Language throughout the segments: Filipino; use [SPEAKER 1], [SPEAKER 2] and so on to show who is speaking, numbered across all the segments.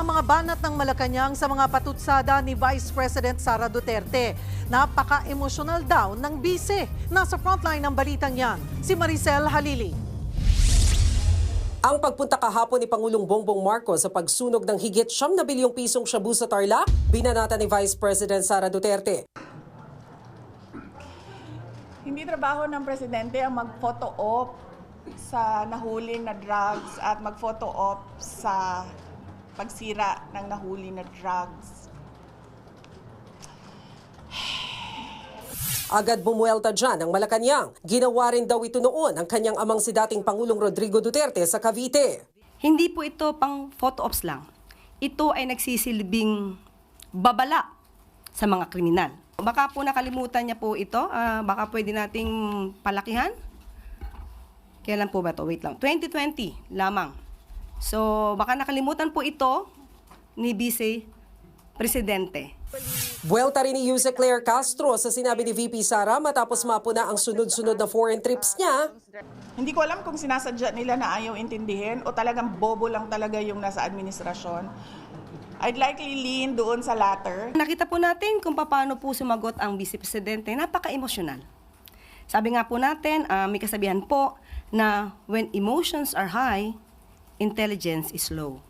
[SPEAKER 1] ang mga banat ng Malacanang sa mga patutsada ni Vice President Sara Duterte. Napaka-emosyonal daw ng bise. Nasa frontline ng balitang yan, si Maricel Halili.
[SPEAKER 2] Ang pagpunta kahapon ni Pangulong Bongbong Marcos sa pagsunog ng higit siyam na bilyong pisong shabu sa Tarlac, binanata ni Vice President Sara Duterte.
[SPEAKER 3] Hindi trabaho ng presidente ang mag-photo op sa nahuli na drugs at mag-photo op sa pagsira ng nahuli na drugs.
[SPEAKER 2] Agad bumuelta dyan ang Malacanang. Ginawa rin daw ito noon ang kanyang amang si dating Pangulong Rodrigo Duterte sa Cavite.
[SPEAKER 4] Hindi po ito pang photo ops lang. Ito ay nagsisilbing babala sa mga kriminal. Baka po nakalimutan niya po ito. Ah, baka pwede nating palakihan. Kailan po ba to? Wait lang. 2020 lamang. So, baka nakalimutan po ito ni Vice Presidente.
[SPEAKER 2] Buelta rin ni Yuse Claire Castro sa sinabi ni VP Sara matapos mapuna ang sunod-sunod na foreign trips niya.
[SPEAKER 3] Hindi ko alam kung sinasadya nila na ayaw intindihin o talagang bobo lang talaga yung nasa administrasyon. I'd likely lean doon sa latter.
[SPEAKER 4] Nakita po natin kung paano po sumagot ang Vice Presidente. Napaka-emosyonal. Sabi nga po natin, ah, may kasabihan po na when emotions are high, intelligence is low.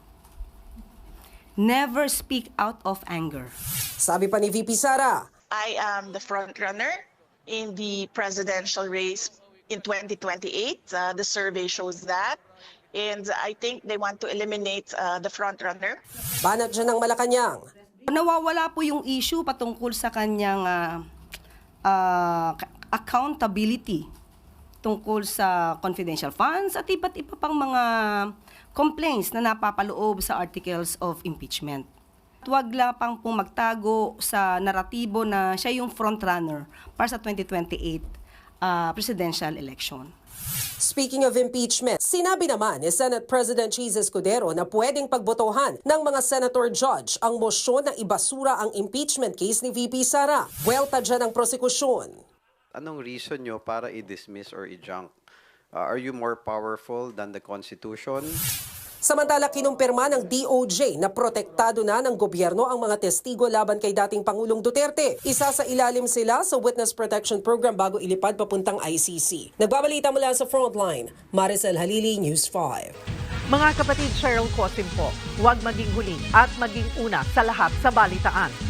[SPEAKER 4] Never speak out of anger.
[SPEAKER 2] Sabi pa ni VP Sara,
[SPEAKER 5] I am the front runner in the presidential race in 2028. Uh, the survey shows that. And I think they want to eliminate uh, the front runner.
[SPEAKER 2] banat dyan ng Malacanang.
[SPEAKER 4] Nawawala po yung issue patungkol sa kanyang ah, ah, accountability tungkol sa confidential funds at iba't iba pang mga complaints na napapaloob sa articles of impeachment. Huwag lapang pong magtago sa naratibo na siya yung frontrunner para sa 2028 ah, presidential election.
[SPEAKER 2] Speaking of impeachment, sinabi naman ni Senate President Cheese Escudero na pwedeng pagbotohan ng mga senator judge ang mosyon na ibasura ang impeachment case ni VP Sara. Buelta dyan ang prosekusyon.
[SPEAKER 6] Anong reason nyo para i-dismiss or i-junk? Uh, are you more powerful than the Constitution?
[SPEAKER 2] Samantala, kinumpirma ng DOJ na protektado na ng gobyerno ang mga testigo laban kay dating Pangulong Duterte. Isa sa ilalim sila sa Witness Protection Program bago ilipad papuntang ICC. Nagbabalita mula sa Frontline, Maricel Halili, News 5.
[SPEAKER 1] Mga kapatid Cheryl Cosim po, huwag maging huli at maging una sa lahat sa balitaan.